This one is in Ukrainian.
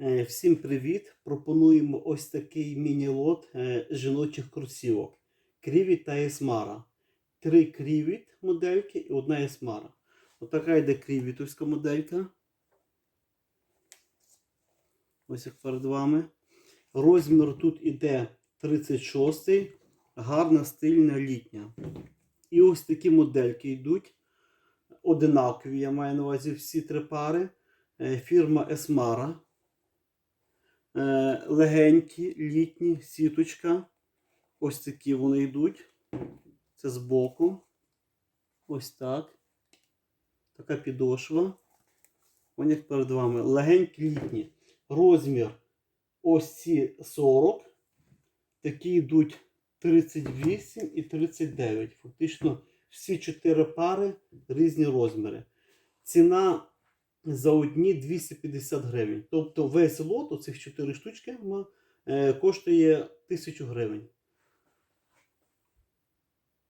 Е, Всім привіт! Пропонуємо ось такий міні-лот е, жіночих кросівок. Крівіт та Есмара. Три крівіт модельки і одна Есмара. Отака йде крівітовська моделька. Ось як перед вами. Розмір тут іде 36 гарна стильна літня. І ось такі модельки йдуть. Одинакові, я маю на увазі всі три пари. Е, Фірма Есмара. Е, легенькі, літні, сіточка. Ось такі вони йдуть. Це збоку. Ось так. Така підошва. Як перед вами. Легенькі літні. Розмір ось ці 40. Такі йдуть 38 і 39. Фактично всі чотири пари різні розміри. Ціна за одні 250 гривень. Тобто весь лот, оцих 4 штучки, е, коштує 1000 гривень.